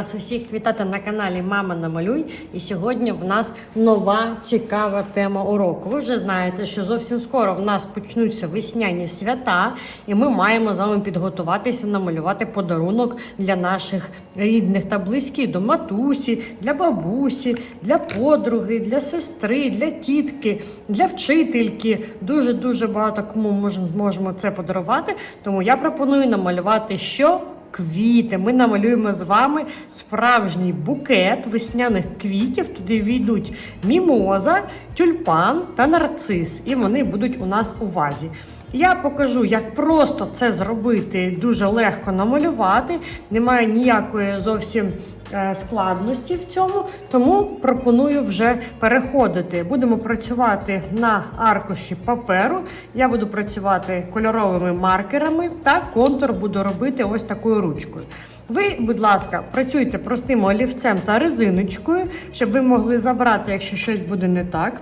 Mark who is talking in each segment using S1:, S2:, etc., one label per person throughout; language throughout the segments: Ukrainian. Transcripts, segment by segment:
S1: вас усіх вітати на каналі Мама Намалюй. І сьогодні в нас нова цікава тема уроку. Ви вже знаєте, що зовсім скоро в нас почнуться весняні свята, і ми маємо з вами підготуватися намалювати подарунок для наших рідних та близьких до матусі, для бабусі, для подруги, для сестри, для тітки, для вчительки. Дуже дуже багато кому можемо це подарувати. Тому я пропоную намалювати що. Квіти. Ми намалюємо з вами справжній букет весняних квітів. Туди війдуть мімоза, тюльпан та нарцис. І вони будуть у нас у вазі. Я покажу, як просто це зробити дуже легко намалювати. Немає ніякої зовсім е, складності в цьому, тому пропоную вже переходити. Будемо працювати на аркуші паперу. Я буду працювати кольоровими маркерами та контур буду робити ось такою ручкою. Ви, будь ласка, працюйте простим олівцем та резиночкою, щоб ви могли забрати, якщо щось буде не так.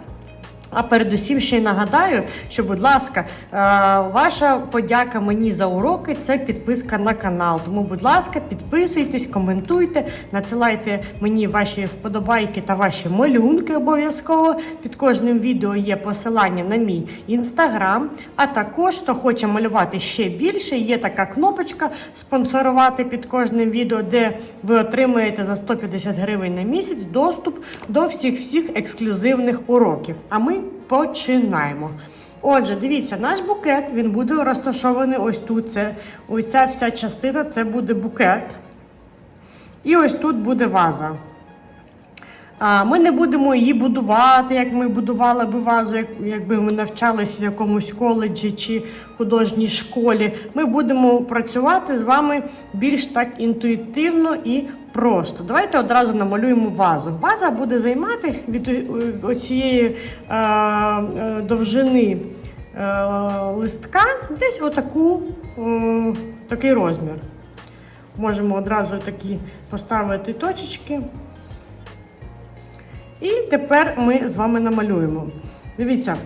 S1: А передусім ще й нагадаю, що, будь ласка, е, ваша подяка мені за уроки це підписка на канал. Тому, будь ласка, підписуйтесь, коментуйте, надсилайте мені ваші вподобайки та ваші малюнки обов'язково. Під кожним відео є посилання на мій інстаграм. А також, хто хоче малювати ще більше, є така кнопочка спонсорувати під кожним відео, де ви отримаєте за 150 гривень на місяць доступ до всіх всіх ексклюзивних уроків. А ми починаємо. Отже, дивіться, наш букет він буде розташований ось тут. Це ось ця вся частина це буде букет. І ось тут буде ваза. А, Ми не будемо її будувати, як ми будували би вазу, якби ми навчалися в якомусь коледжі чи художній школі. Ми будемо працювати з вами більш так інтуїтивно і просто. Давайте одразу намалюємо вазу. Ваза буде займати від о- цієї довжини е, листка десь отаку, е, такий розмір. Можемо одразу такі поставити точечки. І тепер ми з вами намалюємо. Дивіться,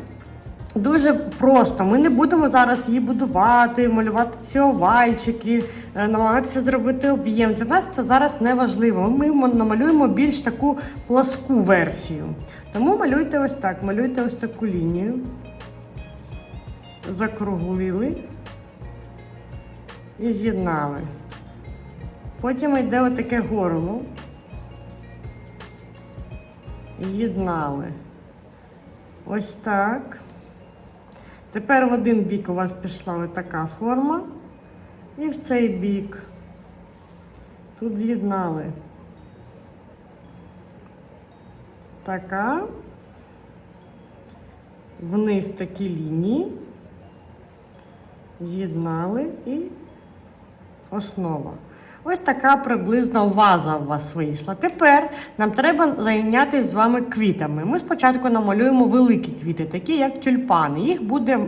S1: дуже просто. Ми не будемо зараз її будувати, малювати ці овальчики, е, намагатися зробити об'єм. Для нас це зараз не важливо. Ми намалюємо більш таку пласку версію. Тому малюйте ось так, малюйте ось таку лінію. Закруглили і з'єднали. Потім йде отаке горло з'єднали. Ось так. Тепер в один бік у вас пішла ось така форма. І в цей бік. Тут з'єднали. Така. Вниз такі лінії. З'єднали і основа. Ось така приблизна ваза у вас вийшла. Тепер нам треба зайнятися з вами квітами. Ми спочатку намалюємо великі квіти, такі як тюльпани. Їх буде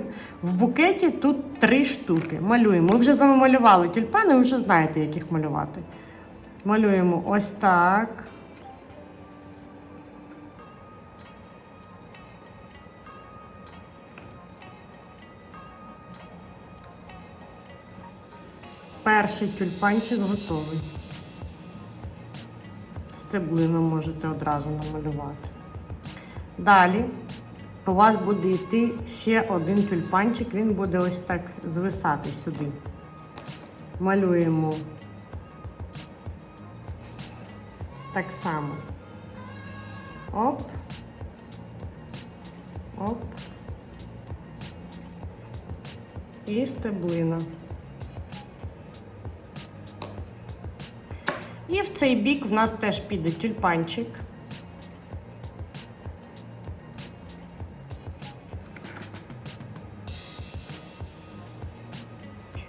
S1: в букеті тут три штуки. Малюємо. Ми вже з вами малювали тюльпани, ви вже знаєте, як їх малювати. Малюємо ось так. Перший тюльпанчик готовий. Стеблину можете одразу намалювати. Далі у вас буде йти ще один тюльпанчик, він буде ось так звисати сюди. Малюємо так само. Оп. Оп. І стеблина. І в цей бік в нас теж піде тюльпанчик.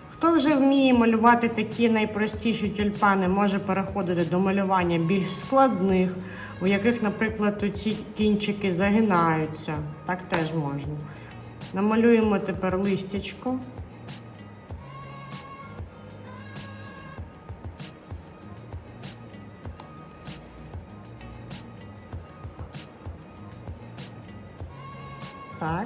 S1: Хто вже вміє малювати такі найпростіші тюльпани, може переходити до малювання більш складних, у яких, наприклад, ці кінчики загинаються. Так теж можна. Намалюємо тепер листячко. Так.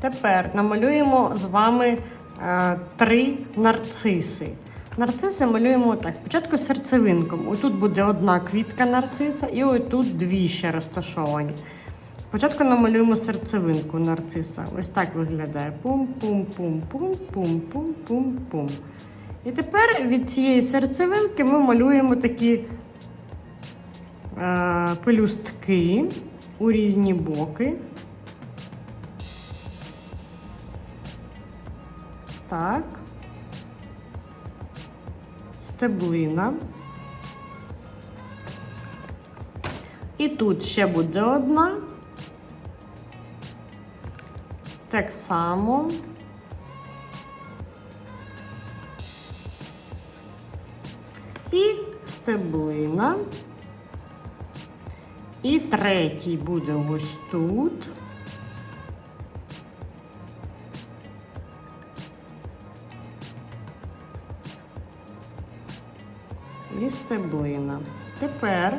S1: Тепер намалюємо з вами е, три нарциси. Нарциси малюємо так. Спочатку серцевинком. Отут буде одна квітка нарциса, і отут дві ще розташовані. Спочатку намалюємо серцевинку нарциса. Ось так виглядає. Пум-пум-пум-пум-пум-пум-пум. І тепер від цієї серцевинки ми малюємо такі е, пелюстки у різні боки. Так. Стеблина. І тут ще буде одна. Так само. І стеблина. І третій буде ось тут. І стеблина. Тепер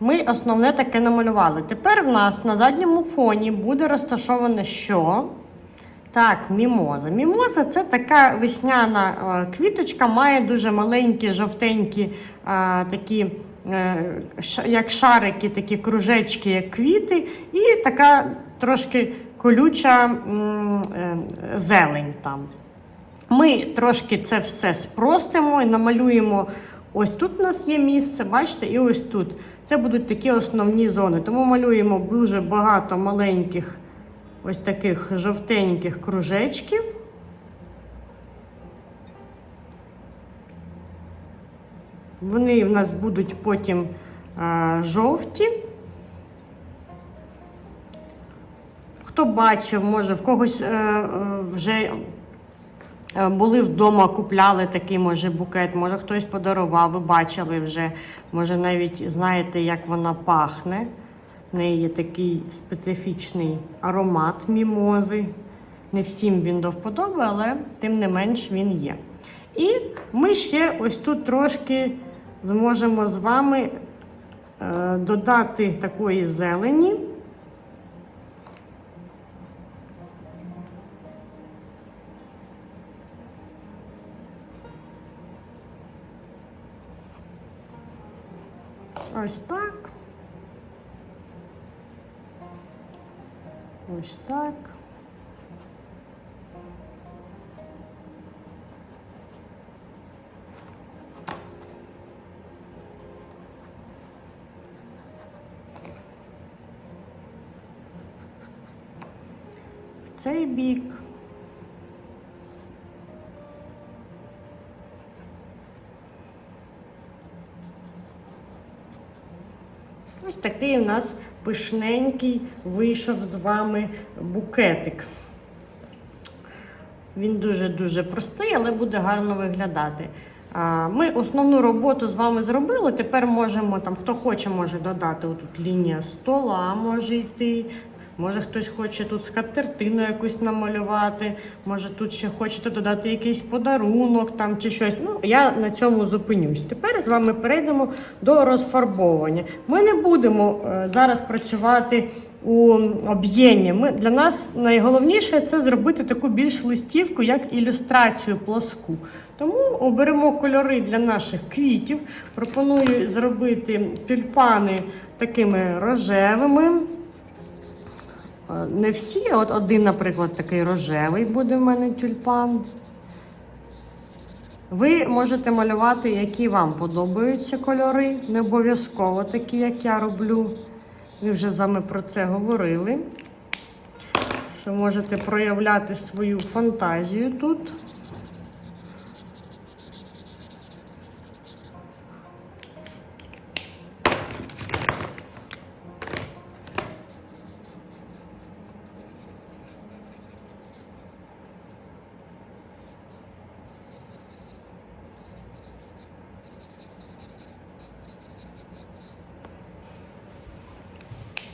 S1: ми основне таке намалювали. Тепер в нас на задньому фоні буде розташоване що? Так, мімоза. Мімоза це така весняна е, квіточка, має дуже маленькі, жовтенькі такі, е, ш- як шарики, такі кружечки, як квіти, і така трошки колюча е, зелень там. Ми трошки це все спростимо і намалюємо. Ось тут у нас є місце, бачите, і ось тут. Це будуть такі основні зони. Тому малюємо дуже багато маленьких ось таких жовтеньких кружечків. Вони в нас будуть потім а, жовті. Хто бачив, може, в когось е, е, вже Е, Були вдома, купляли такий, може, букет, може хтось подарував, ви бачили вже, може навіть знаєте, як вона пахне. В неї є такий специфічний аромат мімози. Не всім він до вподоби, але тим не менш він є. І ми ще ось тут трошки зможемо з вами е, додати такої зелені. Ось так. Ось так. Цей бік. Ось такий у нас пишненький вийшов з вами букетик. Він дуже-дуже простий, але буде гарно виглядати. Ми основну роботу з вами зробили. Тепер можемо, там, хто хоче, може додати отут лінія стола, може йти. Може хтось хоче тут скатертину якусь намалювати, може тут ще хочете додати якийсь подарунок там чи щось. Ну, я на цьому зупинюсь. Тепер з вами перейдемо до розфарбовування. Ми не будемо е, зараз працювати у об'ємі. Ми, для нас найголовніше це зробити таку більш листівку, як ілюстрацію плоску. Тому оберемо кольори для наших квітів. Пропоную зробити тюльпани такими рожевими. Е, Не всі, от один, наприклад, такий рожевий буде в мене тюльпан. Ви можете малювати, які вам подобаються кольори, не обов'язково такі, як я роблю. Ми вже з вами про це говорили. Що можете проявляти свою фантазію тут.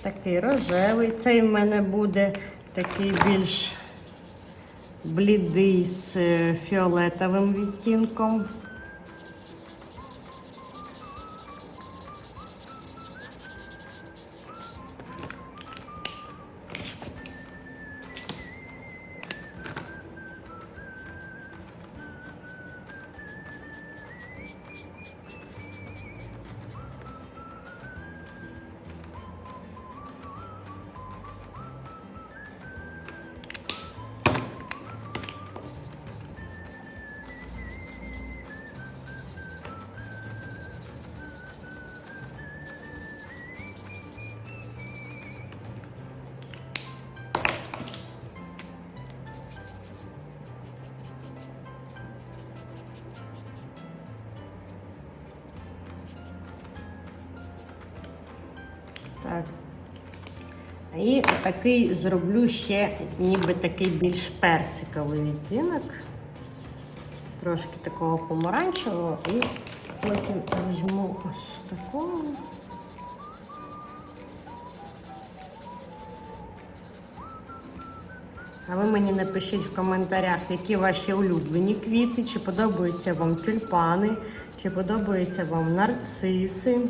S1: Такий рожевий. Цей в мене буде такий більш блідий з е, фіолетовим відтінком. Такий зроблю ще ніби такий більш персиковий відтінок. Трошки такого помаранчевого і потім візьму ось такого. А ви мені напишіть в коментарях, які ваші улюблені квіти, чи подобаються вам тюльпани, чи подобаються вам нарциси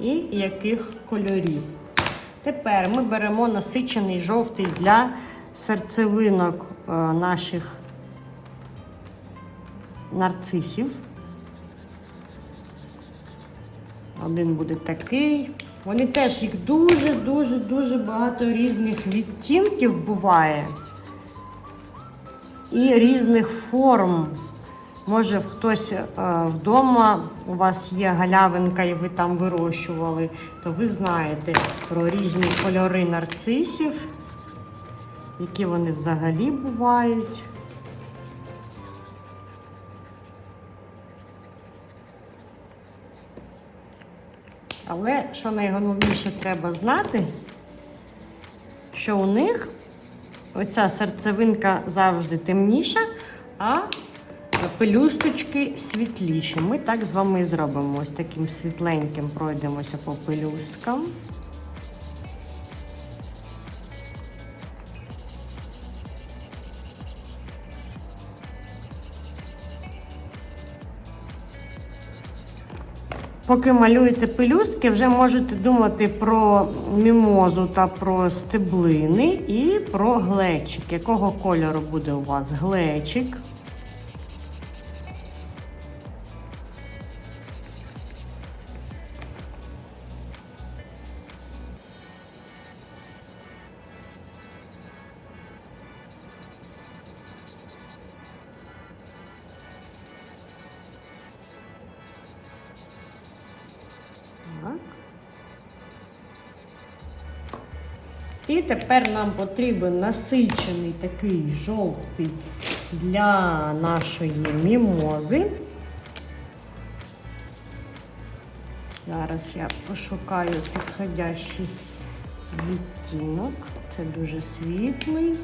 S1: і яких кольорів. Тепер ми беремо насичений жовтий для серцевинок е, наших нарцисів. Один буде такий. Вони теж їх дуже-дуже дуже багато різних відтінків буває. І різних форм. Може, хтось е, вдома у вас є галявинка, і ви там вирощували, то ви знаєте про різні кольори нарцисів, які вони взагалі бувають. Але що найголовніше треба знати, що у них оця серцевинка завжди темніша, а пелюсточки світліші. Ми так з вами і зробимо. Ось таким світленьким пройдемося по пелюсткам. Поки малюєте пелюстки, вже можете думати про мімозу та про стеблини і про глечик. Якого кольору буде у вас глечик? І тепер нам потрібен насичений такий жовтий для нашої мімози. Зараз я пошукаю підходящий відтінок. Це дуже світлий.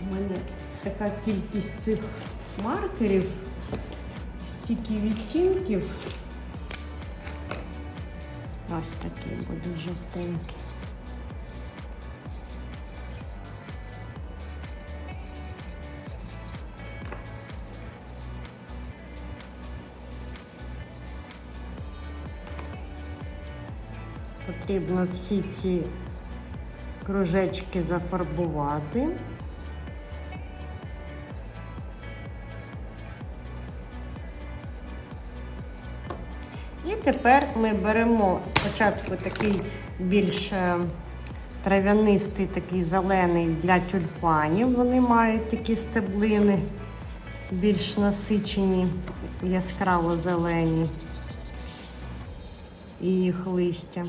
S1: У мене така кількість цих маркерів, стільки відтінків. Ось такий буде жовтенький. Потрібно всі ці кружечки зафарбувати. І тепер ми беремо спочатку такий більш е, трав'янистий, такий зелений для тюльпанів. Вони мають такі стеблини, більш насичені, яскраво зелені і їх листя.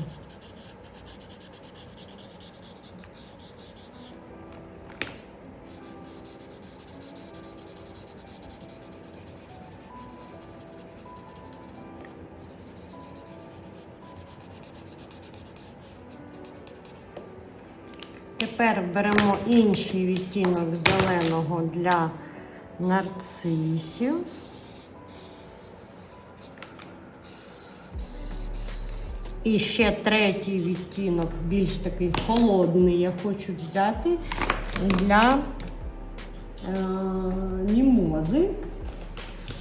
S1: Тепер беремо інший відтінок зеленого для нарцисів. І ще третій відтінок, більш такий холодний, я хочу взяти для е, мімози.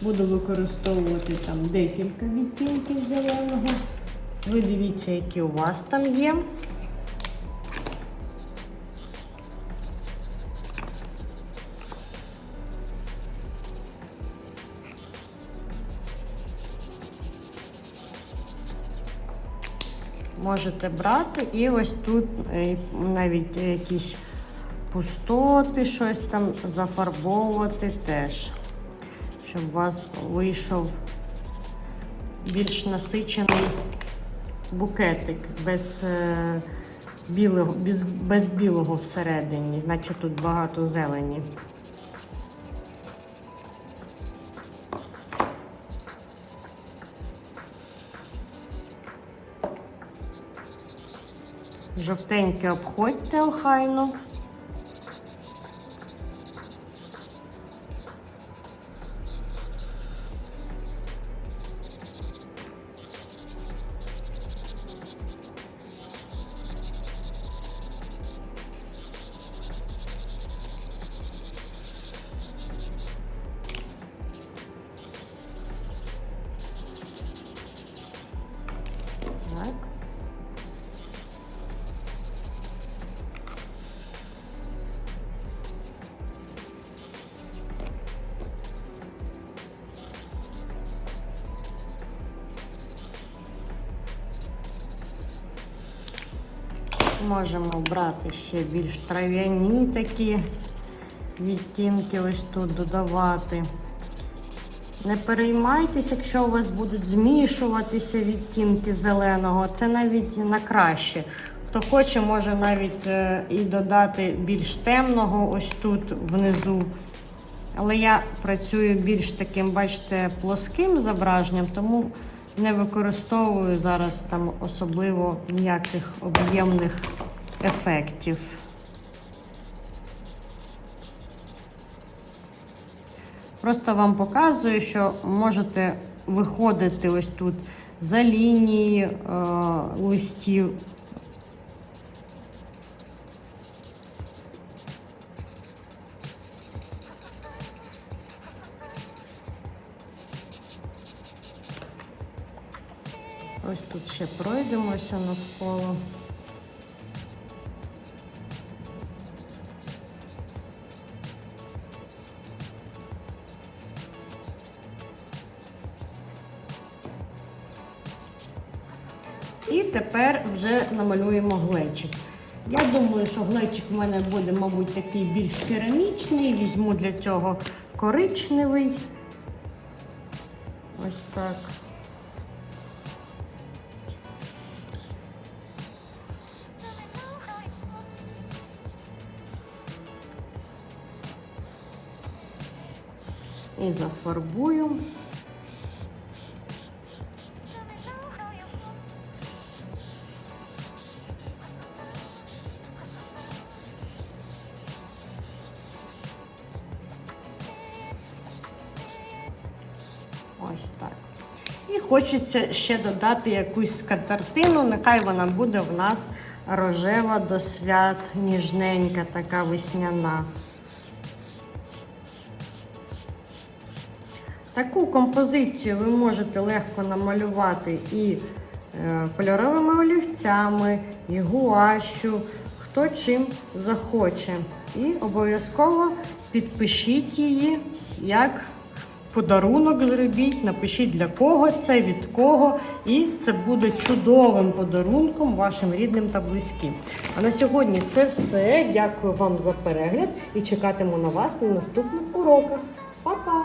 S1: Буду використовувати там декілька відтінків зеленого. Ви дивіться, які у вас там є. Можете брати і ось тут е, навіть якісь пустоти, щось там зафарбовувати теж, щоб у вас вийшов більш насичений букетик без, е, білого, без, без білого всередині, наче тут багато зелені. Жовтеньке обходьте охайно. Можемо брати ще більш трав'яні такі відтінки ось тут додавати. Не переймайтесь, якщо у вас будуть змішуватися відтінки зеленого, це навіть на краще. Хто хоче, може навіть е, і додати більш темного ось тут внизу. Але я працюю більш таким, бачите, плоским зображенням, тому не використовую зараз там особливо ніяких об'ємних ефектів. Просто вам показую, що можете виходити ось тут за лінії е, листів. Ще пройдемося навколо. І тепер вже намалюємо глечик. Я думаю, що глечик в мене буде, мабуть, такий більш керамічний. Візьму для цього коричневий. Ось так. І зафарбую. Ось так. І хочеться ще додати якусь скатертину. Нехай вона буде в нас рожева до свят, ніжненька, така весняна. Таку композицію ви можете легко намалювати і е, кольоровими олівцями, і гуашю, хто чим захоче. І обов'язково підпишіть її як подарунок зробіть, напишіть для кого це, від кого, і це буде чудовим подарунком вашим рідним та близьким. А на сьогодні це все. Дякую вам за перегляд і чекатиму на вас на наступних уроках. Па-па!